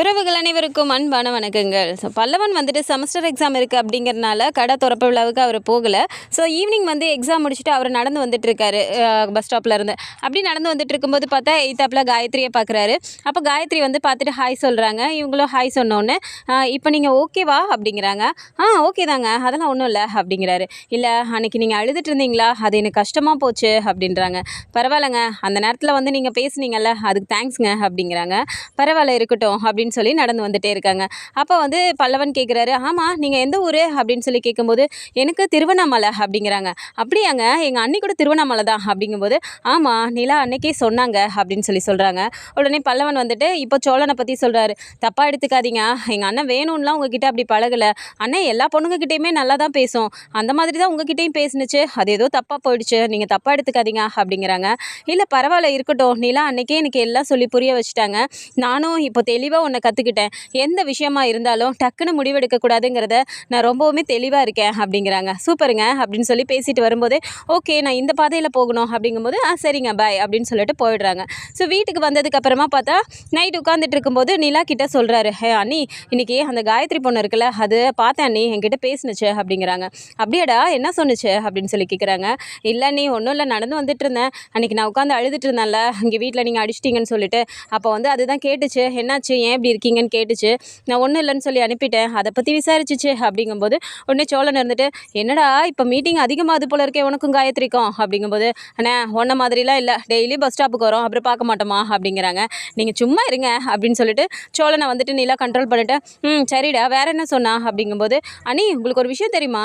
உறவுகள் அனைவருக்கும் அன்பான வணக்கங்கள். ஸோ பல்லவன் வந்துட்டு செமஸ்டர் எக்ஸாம் இருக்குது அப்படிங்கிறனால கடை திறப்பு விழாவுக்கு அவர் போகலை. ஸோ ஈவினிங் வந்து எக்ஸாம் முடிச்சுட்டு அவர் நடந்து வந்துட்டு இருக்காரு பஸ் ஸ்டாப்பில் இருந்து. அப்படி நடந்து வந்துட்டு இருக்கும்போது பார்த்தா எய்த்தாப்பில் காயத்ரியை பார்க்குறாரு அப்போ காயத்ரி வந்து பார்த்துட்டு ஹாய் சொல்கிறாங்க இவங்களும் ஹாய் சொன்னோன்னே இப்போ நீங்கள் ஓகேவா அப்படிங்கிறாங்க. ஆ ஓகே தாங்க. அதெல்லாம் ஒன்றும் இல்லை. அப்படிங்கிறாரு. இல்லை அன்னைக்கு நீங்கள் அழுதுட்டு இருந்தீங்களா அது எனக்கு கஷ்டமாக போச்சு. அப்படின்றாங்க. பரவாயில்லைங்க. அந்த நேரத்தில் வந்து நீங்கள் பேசுனீங்கல்ல. அதுக்கு தேங்க்ஸுங்க அப்படிங்கிறாங்க. பரவாயில்ல இருக்கட்டும். அப்படி அப்படின்னு சொல்லி நடந்து வந்துட்டே இருக்காங்க. அப்போ வந்து பல்லவன் கேட்குறாரு ஆமாம் நீங்கள் எந்த ஊர்? அப்படின்னு சொல்லி கேட்கும்போது எனக்கு திருவண்ணாமலை அப்படிங்கிறாங்க. அப்படியாங்க எங்கள் அண்ணி கூட திருவண்ணாமலை தான் அப்படிங்கும்போது ஆமாம் நிலா அன்னைக்கே சொன்னாங்க அப்படின்னு சொல்லி சொல்கிறாங்க உடனே பல்லவன் வந்துட்டு இப்போ சோழனை பற்றி சொல்கிறாரு தப்பாக எடுத்துக்காதீங்க. எங்கள் அண்ணன் வேணும்லாம் உங்ககிட்ட அப்படி பழகலை. அண்ணன் எல்லா பொண்ணுங்ககிட்டேயுமே நல்லா தான் பேசும். அந்த மாதிரி தான் உங்ககிட்டயும் பேசுனுச்சு. அது ஏதோ தப்பாக போயிடுச்சு. நீங்கள் தப்பாக எடுத்துக்காதீங்க அப்படிங்கிறாங்க. இல்லை பரவாயில்ல இருக்கட்டும். நிலா அன்னைக்கே எனக்கு எல்லாம் சொல்லி புரிய வச்சுட்டாங்க. நானும் இப்போ தெளிவாக ஒன்று கற்றுக்கிட்டேன் எந்த விஷயமா இருந்தாலும் டக்குன்னு முடிவெடுக்கக்கூடாதுங்கிறத நான் ரொம்பவுமே தெளிவாக இருக்கேன் அப்படிங்கிறாங்க. சூப்பருங்க அப்படின்னு சொல்லி பேசிட்டு வரும்போதே ஓகே நான் இந்த பாதையில் போகணும். அப்படிங்கும்போது ஆ சரிங்க பாய் அப்படின்னு சொல்லிட்டு போயிடுறாங்க. ஸோ வீட்டுக்கு வந்ததுக்கப்புறமா பார்த்தா நைட் உட்காந்துட்டு இருக்கும்போது நிலா கிட்ட சொல்கிறாரு ஹே அண்ணி இன்றைக்கி அந்த காயத்ரி பொண்ணு இருக்குல்ல அது பார்த்தேன் அண்ணி என்கிட்ட பேசினுச்சு. அப்படிங்கிறாங்க. அப்படியாடா என்ன சொன்னுச்சு? அப்படின்னு சொல்லி கேட்குறாங்க இல்லை நீ ஒன்றும் இல்லை நடந்து வந்துட்டு இருந்தேன். அன்றைக்கி நான் உட்காந்து அழுதுட்டு இருந்தேன்ல இங்கே வீட்டில் நீங்கள் அடிச்சிட்டிங்கன்னு சொல்லிட்டு அப்போ வந்து அதுதான் கேட்டுச்சு. என்னாச்சு? ஏன் இப்படி இருக்கீங்கன்னு கேட்டுச்சு. நான் ஒன்றும் இல்லைன்னு சொல்லி அனுப்பிட்டேன். அதை பற்றி விசாரிச்சிச்சு அப்படிங்கும்போது உடனே சோழன் இருந்துட்டு என்னடா இப்போ மீட்டிங் அதிகமாக அது போல இருக்கே உனக்கும் காயத்ரிக்கும். அப்படிங்கும்போது அண்ணே ஒன்றை மாதிரிலாம் இல்லை. டெய்லி பஸ் ஸ்டாப்புக்கு வரோம். அப்புறம் பார்க்க மாட்டோமா? அப்படிங்கிறாங்க. நீங்கள் சும்மா இருங்க. அப்படின்னு சொல்லிட்டு சோழனை வந்துட்டு நீலாம் கண்ட்ரோல் பண்ணிட்டு ம் சரிடா வேற என்ன சொன்னா? அப்படிங்கும்போது அண்ணி உங்களுக்கு ஒரு விஷயம் தெரியுமா?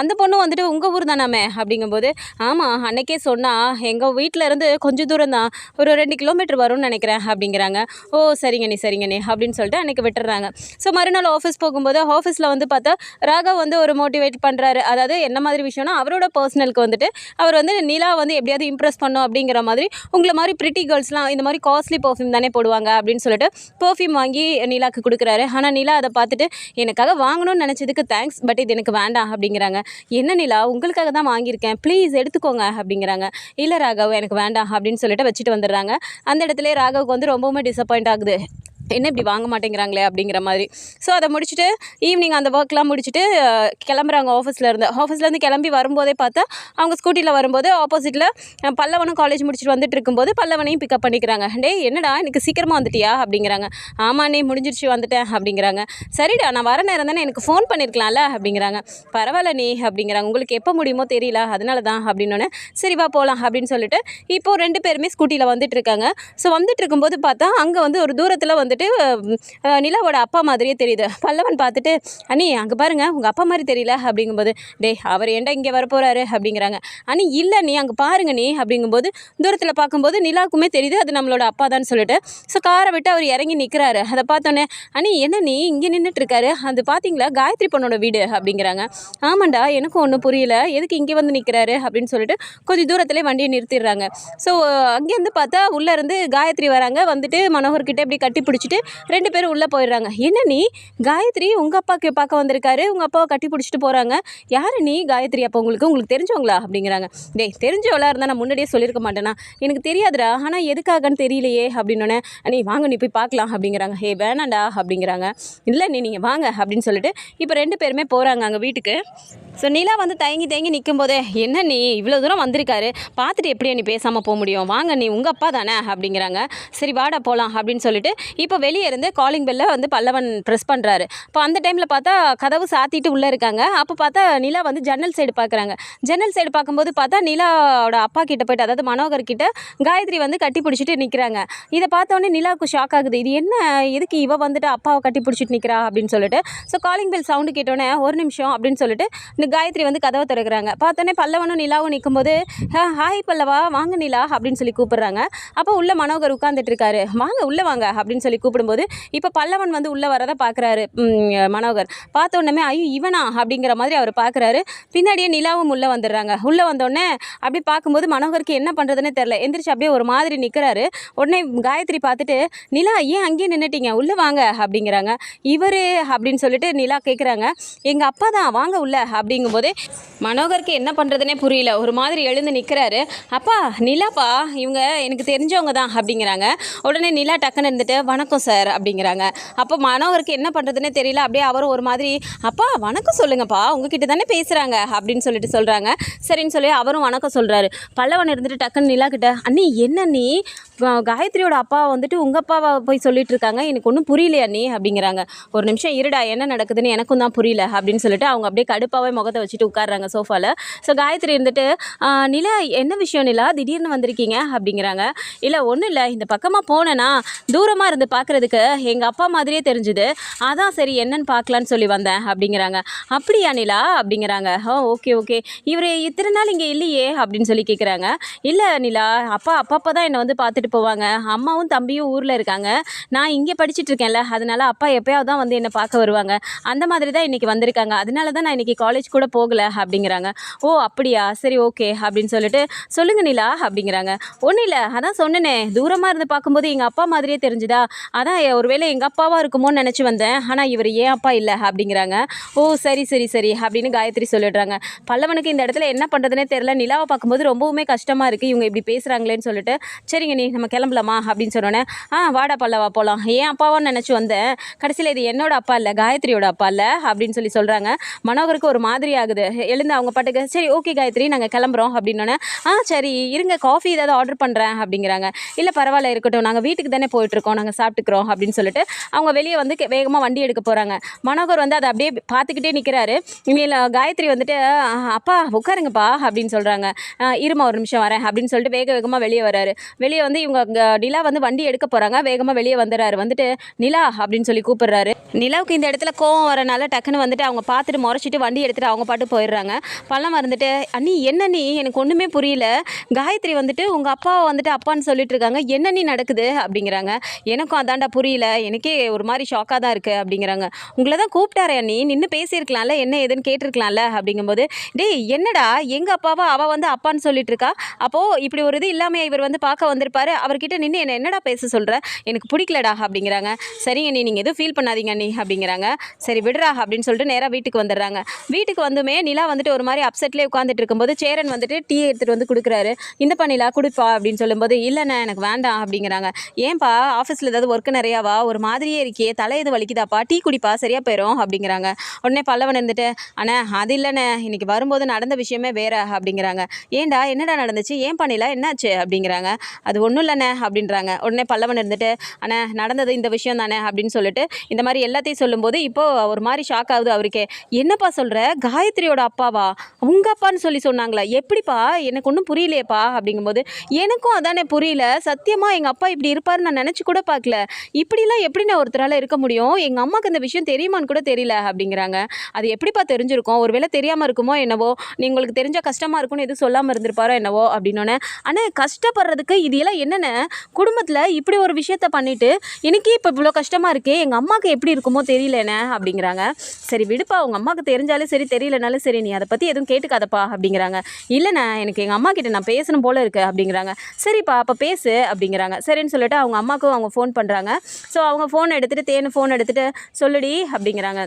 அந்த பொண்ணு வந்துட்டு உங்கள் ஊர் தானாமே. அப்படிங்கும்போது ஆமாம் அன்னைக்கே சொன்னா எங்கள் வீட்டில் இருந்து கொஞ்சம் தூரம் தான் ஒரு ரெண்டு கிலோமீட்டர் வரும்னு நினைக்கிறேன். அப்படிங்கிறாங்க. ஓ சரிங்கண்ணே சரிங்கண்ணே. அப்படின்னு சொல்லிட்டு அன்றைக்கி விட்டுறாங்க. ஸோ மறுநாள் ஆஃபீஸ் போகும்போது ஆஃபீஸில் வந்து பார்த்தா ராகவ் வந்து ஒரு மோட்டிவேட் பண்ணுறாரு அதாவது என்ன மாதிரி விஷயம்னா அவரோட பர்சனலுக்கு வந்துட்டு அவர் வந்து நிலா வந்து எப்படியாவது இம்ப்ரெஸ் பண்ணும் அப்படிங்கிற மாதிரி உங்களை மாதிரி பிரிட்டி கேர்ள்ஸ்லாம் இந்த மாதிரி காஸ்ட்லி பர்ஃப்யூம் தானே போடுவாங்க அப்படின்னு சொல்லிட்டு பர்ஃப்யூம் வாங்கி நிலாக்கு கொடுக்குறாரு. ஆனால் நிலா அதை பார்த்துட்டு எனக்காக வாங்கணும்னு நினச்சதுக்கு தேங்க்ஸ் பட் இது எனக்கு வேண்டாம் அப்படிங்கிறாங்க. என்ன நிலா உங்களுக்காக தான் வாங்கியிருக்கேன். ப்ளீஸ் எடுத்துக்கோங்க அப்படிங்கிறாங்க. இல்லை ராகவ் எனக்கு வேண்டாம் அப்படின்னு சொல்லிட்டு வச்சுட்டு வந்துடுறாங்க. அந்த இடத்துல ராகவுக்கு வந்து ரொம்பவுமே டிசப்பாயிண்ட் ஆகுது. என்ன இப்படி வாங்க மாட்டேங்கிறாங்களே அப்படிங்கிற மாதிரி. ஸோ அதை முடிச்சுட்டு ஈவினிங் அந்த ஒர்க்லாம் முடிச்சுட்டு கிளம்புறாங்க ஆஃபீஸில் இருந்து. ஆஃபீஸ்லேருந்து கிளம்பி வரும்போதே பார்த்தா அவங்க ஸ்கூட்டியில் வரும்போது ஆப்போசிட்டில் பல்லவனும் காலேஜ் முடிச்சுட்டு வந்துட்டு இருக்கும்போது பல்லவனையும் பிக்கப் பண்ணிக்கிறாங்க. டேய் என்னடா எனக்கு சீக்கிரமாக வந்துட்டியா? அப்படிங்கிறாங்க. ஆமாம் நீ முடிஞ்சிருச்சு வந்துட்டேன். அப்படிங்கிறாங்க. சரிடா நான் வர நேரம் தானே எனக்கு ஃபோன் பண்ணியிருக்கலாம்ல அப்படிங்கிறாங்க. பரவாயில்ல நீ அப்படிங்கிறாங்க. உங்களுக்கு எப்போ முடியுமோ தெரியல அதனால தான் அப்படின்னோடனே சரி வா போகலாம் அப்படின்னு சொல்லிட்டு இப்போது ரெண்டு பேருமே ஸ்கூட்டியில் வந்துட்டு இருக்காங்க. ஸோ வந்துட்டு இருக்கும்போது பார்த்தா அங்கே வந்து ஒரு தூரத்தில் வந்து வந்துட்டு நிலாவோட அப்பா மாதிரியே தெரியுது. பல்லவன் பார்த்துட்டு அண்ணி அங்கே பாருங்கள் உங்கள் அப்பா மாதிரி தெரியல அப்படிங்கும்போது டேய் அவர் ஏன்டா இங்கே வரப்போகிறாரு அப்படிங்கிறாங்க. அண்ணி இல்லை நீ அங்கே பாருங்க நீ அப்படிங்கும்போது தூரத்தில் பார்க்கும்போது நிலாவுக்குமே தெரியுது அது நம்மளோட அப்பா தான் சொல்லிட்டு. ஸோ காரை விட்டு அவர் இறங்கி நிற்கிறாரு அதை பார்த்தோன்னே அண்ணி என்ன நீ இங்கே நின்றுட்டு இருக்காரு அது பார்த்தீங்களா? காயத்ரி பொண்ணோட வீடு அப்படிங்கிறாங்க. ஆமாண்டா எனக்கும் ஒன்றும் புரியல. எதுக்கு இங்கே வந்து நிற்கிறாரு அப்படின்னு சொல்லிட்டு கொஞ்சம் தூரத்துலேயே வண்டியை நிறுத்திடுறாங்க. ஸோ அங்கேருந்து பார்த்தா உள்ளேருந்து காயத்ரி வராங்க. வந்துட்டு மனோகர்கிட்ட இப்படி கட்டி பிடிச்சி வச்சுட்டு ரெண்டு பேரும் உள்ளே போயிடுறாங்க. என்ன நீ? காயத்ரி உங்கள் அப்பாவுக்கு பார்க்க வந்திருக்காரு. உங்கள் அப்பாவை கட்டி பிடிச்சிட்டு போகிறாங்க யார் நீ? காயத்ரி அப்போ உங்களுக்கு உங்களுக்கு தெரிஞ்சவங்களா? அப்படிங்கிறாங்க. டேய் தெரிஞ்சவளா இருந்தால் நான் முன்னாடியே சொல்லியிருக்க மாட்டேனா? எனக்கு தெரியாதுடா. ஆனால் எதுக்காகன்னு தெரியலையே அப்படின்னோடனே நீ வாங்க நீ போய் பார்க்கலாம். அப்படிங்கிறாங்க. ஹே வேணாண்டா அப்படிங்கிறாங்க. இல்லை நீ நீங்கள் வாங்க. அப்படின்னு சொல்லிட்டு இப்போ ரெண்டு பேருமே போகிறாங்க அங்கே வீட்டுக்கு. ஸோ நிலா வந்து தயங்கி தயங்கி நிற்கும் போதே என்ன நீ? இவ்வளோ தூரம் வந்திருக்காரு. பார்த்துட்டு எப்படியா நீ பேசாமல் போக முடியும்? வாங்க நீ உங்கள் அப்பா தானே? அப்படிங்கிறாங்க. சரி வாடா போகலாம் அப்படின்னு சொல்லிட்டு இப்போ வெளியே இருந்து காலிங் பெல்லை வந்து பல்லவன் ப்ரெஸ் பண்ணுறாரு இப்போ அந்த டைமில் பார்த்தா கதவு சாத்திட்டு உள்ளே இருக்காங்க. அப்போ பார்த்தா நிலா வந்து ஜன்னல் சைடு பார்க்குறாங்க. ஜன்னல் சைடு பார்க்கும்போது பார்த்தா நிலாவோட அப்பா கிட்ட போயிட்டு அதாவது மனோகர் கிட்ட காயத்ரி வந்து கட்டி பிடிச்சிட்டு நிற்கிறாங்க இதை பார்த்தோன்னே நிலாவுக்கு ஷாக் ஆகுது. இது என்ன? எதுக்கு இவ வந்துட்டு அப்பாவை கட்டி பிடிச்சிட்டு நிற்கிறா அப்படின்னு சொல்லிட்டு. ஸோ காலிங் பெல் சவுண்டு கேட்டோன்னே ஒரு நிமிஷம் அப்படின்னு சொல்லிட்டு காயத்ரி வந்து கதவை திறக்கிறாங்க. பார்த்தோன்னே பல்லவனும் நிலாவும் நிற்கும்போது "ஹா- ஹாய் பல்லவா வாங்க நிலா அப்படின்னு சொல்லி கூப்பிடுறாங்க. அப்போ உள்ள மனோகர் உட்காந்துட்டு இருக்காரு. வாங்க உள்ளே வாங்க அப்படின்னு சொல்லி கூப்பிடும்போது இப்போ பல்லவன் வந்து உள்ளே வரதை பார்க்குறாரு மனோகர். பார்த்த உடனே ஐயோ இவனா? அப்படிங்கிற மாதிரி அவர் பார்க்குறாரு பின்னாடியே நிலாவும் உள்ளே வந்துடுறாங்க. உள்ளே வந்தோடனே அப்படி பார்க்கும்போது மனோகருக்கு என்ன பண்ணுறதுன்னு தெரில எந்திரிச்சு அப்படியே ஒரு மாதிரி நிற்கிறாரு உடனே காயத்ரி பார்த்துட்டு நிலா ஏன் அங்கேயே நின்றுட்டீங்க உள்ளே வாங்க அப்படிங்கிறாங்க. இவர் அப்படின்னு சொல்லிட்டு நிலா கேட்குறாங்க எங்கள் அப்பா தான் வாங்க உள்ள அப்படி அப்படிங்கும்போது மனோகருக்கு என்ன பண்ணுறதுனே புரியல. ஒரு மாதிரி எழுந்து நிற்கிறாரு அப்பா நிலாப்பா இவங்க எனக்கு தெரிஞ்சவங்க தான் அப்படிங்கிறாங்க. உடனே நிலா டக்குன்னு இருந்துட்டு வணக்கம் சார் அப்படிங்கிறாங்க. அப்போ மனோகருக்கு என்ன பண்ணுறதுனே தெரியல. அப்படியே அவரும் ஒரு மாதிரி அப்பா வணக்கம் சொல்லுங்கப்பா உங்ககிட்ட தானே பேசுகிறாங்க அப்படின்னு சொல்லிட்டு சொல்கிறாங்க சரின்னு சொல்லி அவரும் வணக்கம் சொல்கிறாரு பல்லவன் இருந்துட்டு டக்குன்னு நிலா கிட்ட அண்ணி என்ன நீ காயத்ரியோட அப்பா வந்துட்டு உங்கள் அப்பாவை போய் சொல்லிட்டு இருக்காங்க. எனக்கு ஒன்றும் புரியலையா நீ அப்படிங்கிறாங்க. ஒரு நிமிஷம் இருடா என்ன நடக்குதுன்னு எனக்கும் தான் புரியல அப்படின்னு சொல்லிட்டு அவங்க அப்படியே கடுப்பாகவே முகத்தை வச்சுட்டு உட்காடுறாங்க சோஃபாவில் ஸோ காயத்ரி இருந்துட்டு நிலா என்ன விஷயம் நிலா? திடீர்னு வந்திருக்கீங்க? அப்படிங்கிறாங்க. இல்லை ஒன்றும் இல்லை. இந்த பக்கமாக போனேன்னா தூரமாக இருந்து பார்க்குறதுக்கு எங்கள் அப்பா மாதிரியே தெரிஞ்சுது. அதான் சரி என்னன்னு பார்க்கலான்னு சொல்லி வந்தேன். அப்படிங்கிறாங்க. அப்படியா நிலா? அப்படிங்கிறாங்க. Oh okay okay. இவர் இத்தனை நாள் இங்கே இல்லையே? அப்படின்னு சொல்லி கேட்குறாங்க இல்லை நிலா. அப்பா அப்பப்போ தான் என்னை வந்து பார்த்துட்டு போவாங்க. அம்மாவும் தம்பியும் ஊரில் இருக்காங்க. நான் இங்கே படிச்சுட்டு இருக்கேன்ல. அதனால அப்பா எப்பயாவது தான் வந்து என்னை பார்க்க வருவாங்க. அந்த மாதிரி தான் இன்றைக்கி வந்திருக்காங்க. அதனால தான் நான் இன்றைக்கி காலேஜ் கூட போகலை அப்படிங்கிறாங்க. ஓ அப்படியா? சரி ஓகே அப்படின்னு சொல்லிட்டு சொல்லுங்க நிலா அப்படிங்கிறாங்க. ஒன்றும் இல்லை அதான் சொன்னேனே. தூரமாக இருந்து பார்க்கும்போது எங்கள் அப்பா மாதிரியே தெரிஞ்சுதா? அதான் ஒருவேளை எங்கள் அப்பாவாக இருக்குமோன்னு நினச்சி வந்தேன். ஆனால் இவர் ஏன் அப்பா இல்லை? அப்படிங்கிறாங்க. ஓ சரி சரி சரி அப்படின்னு காயத்ரி சொல்லிடுறாங்க. பல்லவனுக்கு இந்த இடத்துல என்ன பண்ணுறதுனே தெரில நிலாவை பார்க்கும்போது ரொம்பவுமே கஷ்டமாக இருக்குது இவங்க இப்படி பேசுகிறாங்களேன்னு சொல்லிட்டு சரிங்க நீ நம்ம கிளம்பலாமா? அப்படின்னு சொன்னோன்னே ஆ வாடா பல்லவா போகலாம் ஏன் அப்பாவான்னு நினச்சி வந்தேன். கடைசியில் இது என்னோட அப்பா இல்லை காயத்ரியோட அப்பா இல்லை அப்படின்னு சொல்லி சொல்கிறாங்க மனோகருக்கு ஒரு மாதிரி ஆகுது. எழுந்து அவங்க பாட்டுக்கு சரி ஓகே காயத்ரி நாங்கள் கிளம்புறோம். அப்படின்னோடனே ஆ சரி இருங்க காஃபி ஏதாவது ஆர்டர் பண்ணுறேன் அப்படிங்கிறாங்க. இல்லை பரவாயில்ல இருக்கட்டும். நாங்கள் வீட்டுக்கு தானே போயிட்டுருக்கோம். நாங்கள் சாப்பிட்டுக்கிறோம். அப்படின்னு சொல்லிட்டு அவங்க வெளியே வந்து வேகமாக வண்டி எடுக்க போகிறாங்க மனோகர் வந்து அதை அப்படியே பார்த்துக்கிட்டே நிற்கிறாரு இவங்க காயத்ரி வந்துட்டு அப்பா உட்காருங்கப்பா. அப்படின்னு சொல்கிறாங்க இருமா ஒரு நிமிஷம் வரேன். அப்படின்னு சொல்லிட்டு வேக வேகமாக வெளியே வராரு. வெளியே வந்து இவங்க நிலா வந்து வண்டி எடுக்க போகிறாங்க வேகமாக வெளியே வந்துடுறாரு. வந்துட்டு நிலா அப்படின்னு சொல்லி கூப்பிடுறாரு. நிலாவுக்கு இந்த இடத்துல கோவம் வரனால டக்குன்னு வந்துட்டு அவங்க பார்த்துட்டு முறைச்சிட்டு வண்டி எடுத்துட்டு அவங்க பாட்டு போயிடுறாங்க. பள்ளம் வந்துட்டு அண்ணி என்ன நீ எனக்கு ஒன்றுமே புரியல. காயத்ரி வந்துட்டு உங்கள் அப்பாவை வந்துட்டு அப்பான்னு சொல்லிட்டு இருக்காங்க என்ன நீ நடக்குது? அப்படிங்கிறாங்க. எனக்கும் அதான்டா புரியல. எனக்கே ஒரு மாதிரி ஷாக்காக தான் இருக்குது அப்படிங்கிறாங்க. உங்களை தான் கூப்பிட்டாரே அண்ணி. நின்று பேசியிருக்கலாம்ல. என்ன ஏதுன்னு கேட்டிருக்கலாம்ல. அப்படிங்கும்போது டேய் என்னடா? எங்கள் அப்பாவை? அவள் வந்து அப்பான்னு சொல்லிட்டு இருக்கா அப்போது இப்படி ஒரு இது இல்லாமல் இவர் வந்து பார்க்க வந்திருப்பாரு. அவர்கிட்ட நின்று என்ன என்னடா பேச சொல்கிற எனக்கு பிடிக்கலடா. அப்படிங்கிறாங்க. சரிங்க நீ நீங்கள் எதுவும் ஃபீல் பண்ணாதீங்க நீ அப்படிங்கிறாங்க. சரி விடுறா. அப்படின்னு சொல்லிட்டு நேராக வீட்டுக்கு வந்துடுறாங்க. வீட்டுக்கு வந்துமே நிலா வந்துட்டு ஒரு மாதிரி அப்செட்லேயே உட்காந்துட்டு இருக்கும்போது சேரன் வந்துட்டு டீ எடுத்துகிட்டு வந்து கொடுக்குறாரு. இந்தப்பா நிலா குடிப்பா அப்படின்னு சொல்லும்போது இல்லைண்ணே எனக்கு வேண்டாம் அப்படிங்கிறாங்க. ஏன்பா ஆஃபீஸில் ஏதாவது ஒர்க்கு நிறையாவா ஒரு மாதிரியே இருக்கே தலை எது வலிக்குதாப்பா டீ குடிப்பா சரியாக போயிடும் அப்படிங்கிறாங்க. உடனே பல்லவன் இருந்துட்டு அண்ணே அது இல்லைண்ணே இன்னைக்கு வரும்போது நடந்த விஷயமே வேற அப்படிங்கிறாங்க. ஏன்டா என்னடா நடந்துச்சு? ஏன் பண்ணில என்னாச்சு? அப்படிங்கிறாங்க. அது ஒன்றும் இல்லைண்ணே அப்படின்றாங்க. உடனே பல்லவன் இருந்துட்டு அண்ணே நடந்தது இந்த விஷயம் தானே அப்படின்னு சொல்லிட்டு இந்த மாதிரி எல்லாத்தையும் சொல்லும்போது இப்போது ஒரு மாதிரி ஷாக் ஆகுது அவருக்கே. என்னப்பா சொல்கிற காயத்ரியோட அப்பாவா? உங்கள் அப்பான்னு சொல்லி சொன்னாங்களா? எப்படிப்பா? எனக்கு ஒன்றும் புரியலையேப்பா அப்படிங்கும்போது எனக்கும் அதானே புரியல. சத்தியமாக எங்கள் அப்பா இப்படி இருப்பாருன்னு நான் நினச்சி கூட பார்க்கல. இப்படிலாம் எப்படி நான் ஒருத்தரால் இருக்க முடியும்? எங்கள் அம்மாவுக்கு இந்த விஷயம் தெரியுமான்னு கூட தெரியல அப்படிங்கிறாங்க. அது எப்படிப்பா தெரிஞ்சிருக்கும்? ஒருவேளை தெரியாமல் இருக்குமோ என்னவோ? நீ உங்களுக்கு தெரிஞ்சால் கஷ்டமாக இருக்கும்னு எதுவும் சொல்லாமல் இருந்திருப்பாரோ என்னவோ? அப்படின்னோடனே ஆனால் கஷ்டப்படுறதுக்கு இது எல்லாம் என்னென்ன? குடும்பத்தில் இப்படி ஒரு விஷயத்த பண்ணிவிட்டு எனக்கே இப்போ இவ்வளோ கஷ்டமாக இருக்கே எங்கள் அம்மாவுக்கு எப்படி இருக்குமோ தெரியலண்ணே அப்படிங்கிறாங்க. சரி விடுப்பா. உங்கள் அம்மாவுக்கு தெரிஞ்சாலே சரி தெரியலனாலும் சரி நீ அதை பற்றி எதுவும் கேட்டுக்காதப்பா அப்படிங்கிறாங்க. இல்லைண்ணா எனக்கு எங்கள் அம்மா கிட்ட நான் பேசணும் போல இருக்கு அப்படிங்கிறாங்க. சரிப்பா அப்போ பேசு அப்படிங்கிறாங்க. சரின்னு சொல்லிட்டு அவங்க அம்மாவுக்கும் அவங்க ஃபோன் பண்ணுறாங்க ஸோ அவங்க ஃபோன் எடுத்துகிட்டு தேனு ஃபோன் எடுத்துகிட்டு சொல்லுடி அப்படிங்கிறாங்க.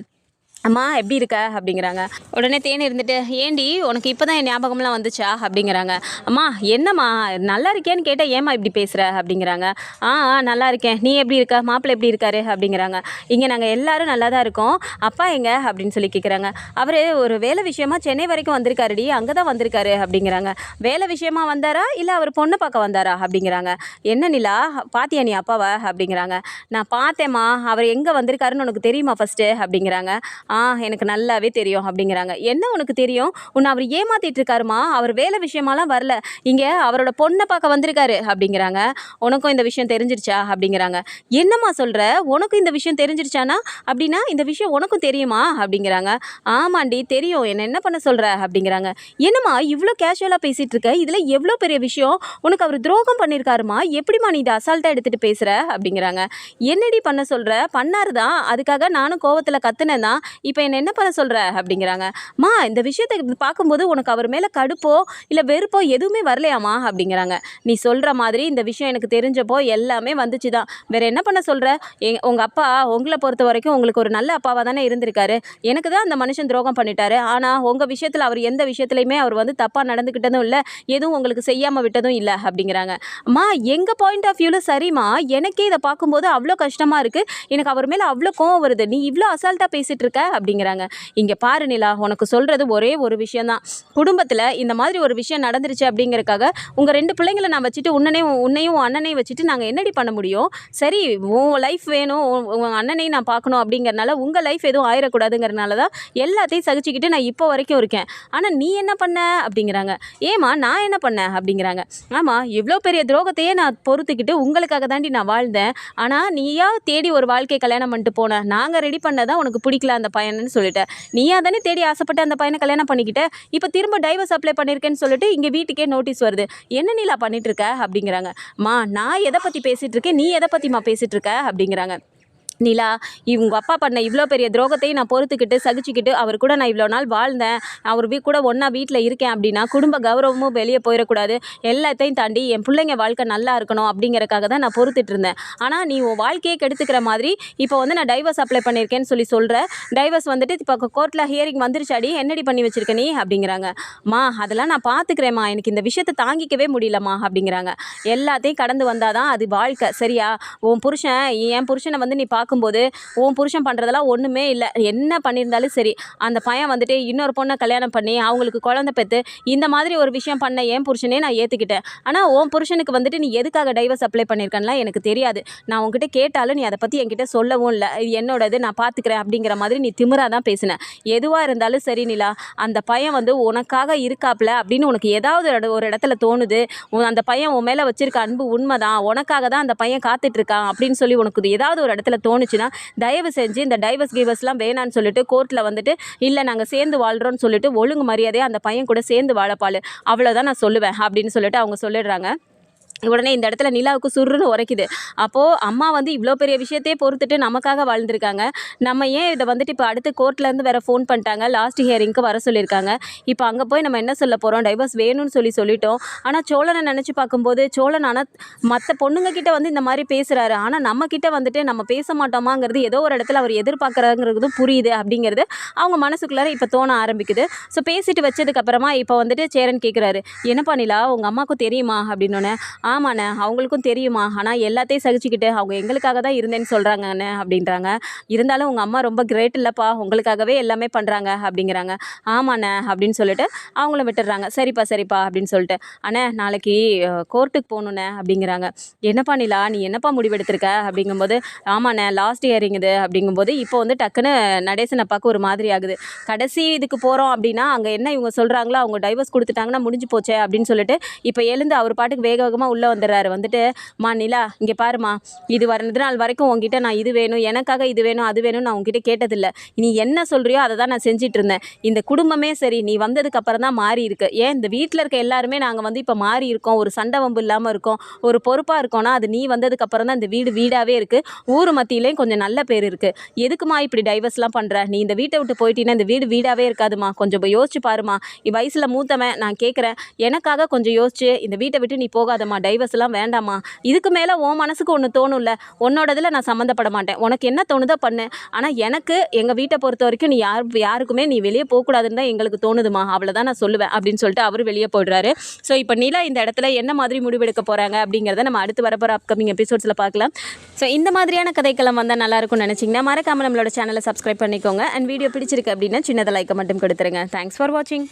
அம்மா எப்படி இருக்க? அப்படிங்கிறாங்க. உடனே தேன் இருந்துட்டு ஏண்டி உனக்கு இப்போ தான் என் ஞாபகம்லாம் வந்துச்சா? அப்படிங்கிறாங்க. அம்மா என்னம்மா நல்லா இருக்கேன்னு கேட்டால் ஏம்மா இப்படி பேசுகிற அப்படிங்கிறாங்க. ஆ ஆ, நல்லா இருக்கேன். நீ எப்படி இருக்க? மாப்பிள்ளை எப்படி இருக்காரு? அப்படிங்கிறாங்க. இங்கே நாங்கள் எல்லாரும் நல்லா தான் இருக்கோம். அப்பா எங்க? அப்படின்னு சொல்லி கேட்குறாங்க அவர் ஒரு வேலை விஷயமா சென்னை வரைக்கும் வந்திருக்காருடி. அங்கே தான் வந்திருக்காரு. அப்படிங்கிறாங்க. வேலை விஷயமா வந்தாரா? இல்லை அவர் பொண்ணு பார்க்க வந்தாரா? அப்படிங்கிறாங்க. என்ன நிலா? பாத்தியா நீ அப்பாவை? அப்படிங்கிறாங்க. நான் பார்த்தேம்மா. அவர் எங்கே வந்திருக்காருன்னு உனக்கு தெரியுமா ஃபஸ்ட்டு அப்படிங்கிறாங்க. ஆ எனக்கு நல்லாவே தெரியும் அப்படிங்கிறாங்க. என்ன உனக்கு தெரியும்? உன்னை அவர் ஏமாத்திட்டு இருக்காருமா அவர் வேலை விஷயமாலாம் வரல. இங்கே அவரோட பொண்ணை பார்க்க வந்திருக்காரு அப்படிங்கிறாங்க. உனக்கும் இந்த விஷயம் தெரிஞ்சிருச்சா? அப்படிங்கிறாங்க. என்னம்மா சொல்கிற உனக்கும் இந்த விஷயம் தெரிஞ்சிருச்சானா? அப்படின்னா இந்த விஷயம் உனக்கும் தெரியுமா? அப்படிங்கிறாங்க. ஆமாண்டி தெரியும். என்ன என்ன பண்ண சொல்கிற அப்படிங்கிறாங்க. என்னம்மா இவ்வளோ கேஷுவலாக பேசிகிட்டு இருக்க இதில் எவ்வளோ பெரிய விஷயம்? உனக்கு அவர் துரோகம் பண்ணியிருக்காருமா எப்படிம்மா நீ இதை அசால்ட்டாக எடுத்துகிட்டு பேசுகிற அப்படிங்கிறாங்க. என்னடி பண்ண சொல்கிற பண்ணார் தான் அதுக்காக நானும் கோவத்தில் கத்துனேன் தான். இப்போ என்ன என்ன பண்ண சொல்கிற அப்படிங்கிறாங்க. மா இந்த விஷயத்தை பார்க்கும்போது உனக்கு அவர் மேலே கடுப்போ இல்லை வெறுப்போ எதுவுமே வரலையாமா அப்படிங்கிறாங்க. நீ சொல்கிற மாதிரி இந்த விஷயம் எனக்கு தெரிஞ்சப்போ எல்லாமே வந்துச்சு தான் வேறு என்ன பண்ண சொல்கிற எ உங்கள் அப்பா உங்களை பொறுத்த வரைக்கும் உங்களுக்கு ஒரு நல்ல அப்பாவாக தானே இருந்திருக்காரு. எனக்கு தான் அந்த மனுஷன் துரோகம் பண்ணிட்டாரு. ஆனால் உங்கள் விஷயத்தில் அவர் எந்த விஷயத்துலையுமே அவர் வந்து தப்பாக நடந்துக்கிட்டதும் இல்லை. எதுவும் உங்களுக்கு செய்யாமல் விட்டதும் இல்லை. அப்படிங்கிறாங்க. அம்மா எங்கள் பாயிண்ட் ஆஃப் வியூவில் சரிம்மா. எனக்கே இதை பார்க்கும்போது அவ்வளோ கஷ்டமாக இருக்குது எனக்கு அவர் மேலே அவ்வளோ கோவம் வருது. நீ இவ்வளோ அசால்ட்டாக பேசிகிட்டு இருக்க. அப்படிங்கிறாங்க. இங்கே பாரு நிலா உனக்கு சொல்கிறது ஒரே ஒரு விஷயந்தான் குடும்பத்தில் இந்த மாதிரி ஒரு விஷயம் நடந்துருச்சு அப்படிங்கிறக்காக உங்கள் ரெண்டு பிள்ளைங்களை நான் வச்சுட்டு உன்னனையும் உன்னையும் உன் அண்ணனையும் வச்சுட்டு நாங்கள் என்னடி பண்ண முடியும்? சரி உன் லைஃப் வேணும் உன் உன் அண்ணனையும் நான் பார்க்கணும் அப்படிங்கிறனால உங்கள் லைஃப் எதுவும் ஆயிடக்கூடாதுங்கிறனால தான் எல்லாத்தையும் சகிச்சுக்கிட்டு நான் இப்போ வரைக்கும் இருக்கேன். ஆனால் நீ என்ன பண்ண? அப்படிங்கிறாங்க. ஏமா நான் என்ன பண்ணேன் அப்படிங்கிறாங்க. ஆமாம் இவ்வளோ பெரிய துரோகத்தையே நான் பொறுத்துக்கிட்டு உங்களுக்காக தாண்டி நான் வாழ்ந்தேன். ஆனால் நீயா தேடி ஒரு வாழ்க்கை கல்யாணம் பண்ணிட்டு போன நாங்கள் ரெடி பண்ணதான் உனக்கு பிடிக்கல அந்த பையன்னு சொல்லிட்டேன் நீயா தானே தேடி ஆசைப்பட்டு அந்த பையனை கல்யாணம் பண்ணிக்கிட்ட? இப்போ திரும்ப டைவர்ஸ் அப்ளை பண்ணியிருக்கேன்னு சொல்லிட்டு இங்கே வீட்டுக்கே நோட்டீஸ் வருது. என்ன நீலா பண்ணிட்டு இருக்க? அப்படிங்கிறாங்க. மா நான் எதை பற்றி பேசிகிட்டு இருக்கேன்? நீ எதை பற்றிமா பேசிகிட்டு இருக்க? அப்படிங்கிறாங்க. நிலா இவங்க அப்பா பண்ண இவ்வளோ பெரிய துரோகத்தையும் நான் பொறுத்துக்கிட்டு சகிச்சுக்கிட்டு அவர் கூட நான் இவ்வளோ நாள் வாழ்ந்தேன். அவர் வீ கூட ஒன்றா வீட்டில் இருக்கேன் அப்படின்னா குடும்ப கௌரவமும் வெளியே போயிடக்கூடாது. எல்லாத்தையும் தாண்டி என் பிள்ளைங்க வாழ்க்கை நல்லா இருக்கணும் அப்படிங்கிறக்காக தான் நான் பொறுத்துட்டு இருந்தேன். ஆனால் நீ உன் வாழ்க்கையே கெடுத்துக்கிற மாதிரி இப்போ வந்து நான் டைவர்ஸ் அப்ளை பண்ணியிருக்கேன்னு சொல்லி சொல்கிறேன் டைவர்ஸ் வந்துட்டு இப்போ கோர்ட்டில் ஹியரிங் வந்துருச்சாடி என்னடி பண்ணி வச்சிருக்க நீ? அப்படிங்கிறாங்க. மா அதெல்லாம் நான் பார்த்துக்கிறேம்மா எனக்கு இந்த விஷயத்தை தாங்கிக்கவே முடியலம்மா. அப்படிங்கிறாங்க. எல்லாத்தையும் கடந்து வந்தால் தான் அது வாழ்க்கை. சரியா? உன் புருஷன் என் புருஷனை வந்து நீ பார்க்கும்போது உன் புருஷன் பண்ணுறதெல்லாம் ஒன்றுமே இல்லை. என்ன பண்ணியிருந்தாலும் சரி. அந்த பையன் வந்துட்டு இன்னொரு பொண்ணை கல்யாணம் பண்ணி அவங்களுக்கு குழந்தை பெற்று இந்த மாதிரி ஒரு விஷயம் பண்ண என் புருஷனே நான் ஏற்றுக்கிட்டேன் ஆனால் உன் புருஷனுக்கு வந்துட்டு நீ எதுக்காக டைவர்ஸ் அப்ளை பண்ணியிருக்கேன்லாம் எனக்கு தெரியாது. நான் உங்ககிட்ட கேட்டாலும் நீ அதை பற்றி என்கிட்ட சொல்லவும் இல்லை. இது என்னோடது நான் பார்த்துக்கிறேன் அப்படிங்கிற மாதிரி நீ திமிராக தான் பேசினேன் எதுவாக இருந்தாலும் சரி நிலா அந்த பையன் வந்து உனக்காக இருக்காப்ல அப்படின்னு உனக்கு ஏதாவது ஒரு இடத்துல தோணுது. உன் அந்த பையன் உன் மேலே வச்சிருக்க அன்பு உண்மைதான். உனக்காக தான் அந்த பையன் காத்துட்டு இருக்கான் அப்படின்னு சொல்லி உனக்கு ஏதாவது ஒரு இடத்துல தோணுச்சுன்னா தயவு செஞ்சு இந்த டைவர்ஸ் கிவர்ஸ்லாம் வேணான்னு சொல்லிட்டு கோர்ட்டில் வந்துட்டு இல்லை நாங்கள் சேர்ந்து வாழ்கிறோன்னு சொல்லிட்டு ஒழுங்கு மரியாதையாக அந்த பையன் கூட சேர்ந்து வாழப்பாள் அவ்வளோதான் நான் சொல்லுவேன் அப்படின்னு சொல்லிட்டு அவங்க சொல்லிடுறாங்க. உடனே இந்த இடத்துல நிலாவுக்கு சுருன்னு உரைக்குது. அப்போது அம்மா வந்து இவ்வளோ பெரிய விஷயத்தையே பொறுத்துட்டு நமக்காக வாழ்ந்திருக்காங்க. நம்ம ஏன் இதை வந்துட்டு இப்போ அடுத்து கோர்ட்லேருந்து வேறு ஃபோன் பண்ணிட்டாங்க? லாஸ்ட் ஹியரிங்க்கு வர சொல்லியிருக்காங்க. இப்போ அங்கே போய் நம்ம என்ன சொல்ல போகிறோம் டைவர்ஸ் வேணும்னு சொல்லி சொல்லிட்டோம். ஆனால் சோழனை நினச்சி பார்க்கும்போது சோழன் ஆனால் மற்ற பொண்ணுங்க கிட்ட வந்து இந்த மாதிரி பேசுகிறாரு ஆனால் நம்ம கிட்ட வந்துட்டு நம்ம பேச மாட்டோமாங்கிறது ஏதோ ஒரு இடத்துல அவர் எதிர்பார்க்குறாங்கிறதும் புரியுது அப்படிங்கிறது அவங்க மனசுக்குள்ளார இப்போ தோண ஆரம்பிக்குது. ஸோ பேசிட்டு வச்சதுக்கப்புறமா இப்போ வந்துட்டு சேரன் கேட்குறாரு என்னப்பா நிலா உங்கள் அம்மாவுக்கும் தெரியுமா? அப்படின்னோடனே ஆமாண்ணே அவங்களுக்கும் தெரியுமா? ஆனால் எல்லாத்தையும் சகிச்சுக்கிட்டு அவங்க எங்களுக்காக தான் இருந்தேன்னு சொல்கிறாங்கண்ணே அப்படின்றாங்க. இருந்தாலும் உங்கள் அம்மா ரொம்ப கிரேட் இல்லைப்பா உங்களுக்காகவே எல்லாமே பண்ணுறாங்க அப்படிங்கிறாங்க. ஆமாண்ணே அப்படின்னு சொல்லிட்டு அவங்கள விட்டுடுறாங்க. சரிப்பா சரிப்பா அப்படின்னு சொல்லிட்டு. அண்ணே நாளைக்கு கோர்ட்டுக்கு போகணுண்ணே அப்படிங்கிறாங்க. என்னப்பா நிலா நீ என்னப்பா முடிவெடுத்திருக்க அப்படிங்கும்போது ஆமாண்ணே லாஸ்ட் இயரிங் இது அப்படிங்கும்போது இப்போ வந்து டக்குன்னு நடேசனை பார்க்க ஒரு மாதிரி ஆகுது. கடைசி இதுக்கு போகிறோம் அப்படின்னா அங்கே என்ன இவங்க சொல்கிறாங்களோ அவங்க டைவர்ஸ் கொடுத்துட்டாங்கன்னா முடிஞ்சு போச்சே அப்படின்னு சொல்லிட்டு இப்போ எழுந்து அவர் பாட்டுக்கு வேக வேகமாக உள்ளே வந்துடுறாரு. வந்துட்டு மா நிலா இங்கே பாருமா இது வரது நாள் வரைக்கும் உங்ககிட்ட நான் இது வேணும் எனக்காக இது வேணும் அது வேணும் நான் உங்ககிட்ட கேட்டதில்லை. நீ என்ன சொல்கிறியோ அதை தான் நான் செஞ்சிட்டு இருந்தேன் இந்த குடும்பமே சரி நீ வந்ததுக்கு அப்புறம் தான் மாறி இருக்கு. ஏன் இந்த வீட்டில் இருக்க எல்லாருமே நாங்கள் வந்து இப்போ மாறி இருக்கோம். ஒரு சண்டை வம்பு இல்லாமல் இருக்கோம். ஒரு பொறுப்பாக இருக்கோம்னா அது நீ வந்ததுக்கு அப்புறம் தான் இந்த வீடு வீடாகவே இருக்குது ஊர் மத்தியிலையும் கொஞ்சம் நல்ல பேர் இருக்குது எதுக்குமா இப்படி டைவர்ஸ்லாம் பண்ணுற நீ இந்த வீட்டை விட்டு போயிட்டீங்கன்னா இந்த வீடு வீடாகவே இருக்காதுமா கொஞ்சம் யோசிச்சு பாருமா வயசில் மூத்தவன் நான் கேட்குறேன் எனக்காக கொஞ்சம் யோசிச்சு இந்த வீட்டை விட்டு நீ போகாதம்மா டைவர்ஸ்லாம் வேண்டாம்மா. இதுக்கு மேலே உன் மனசுக்கு ஒன்று தோணும்ல. உன்னோடதில் நான் சம்மந்தப்பட மாட்டேன். உனக்கு என்ன தோணுதோ பண்ணு. ஆனால் எனக்கு எங்கள் வீட்டை பொறுத்த வரைக்கும் நீ யார் யாருக்குமே நீ வெளியே போகக்கூடாதுன்னு தான் எங்களுக்கு தோணுதுமா அவ்வளோதான் நான் சொல்லுவேன் அப்படின்னு சொல்லிட்டு அவர் வெளியே போயிடுறாரு. ஸோ இப்போ நிலா இந்த இடத்துல என்ன மாதிரி முடிவெடுக்க போகிறாங்க அப்படிங்கிறத நம்ம அடுத்து வரப்போகிற அப்கமிங் எபிசோட்ஸில் பார்க்கலாம். ஸோ இந்த மாதிரியான கதைக்களம் வந்தால் நல்லாயிருக்கும்னு நினச்சிங்கன்னா மறக்காமல் நம்மளோட சேனலை சப்ஸ்கிரைப் பண்ணிக்கோங்க. அண்ட் வீடியோ பிடிச்சிருக்கு அப்படின்னா சின்னதை லைக்கை மட்டும் கொடுத்துருங்க. தேங்க்ஸ் ஃபார் வாட்சிங்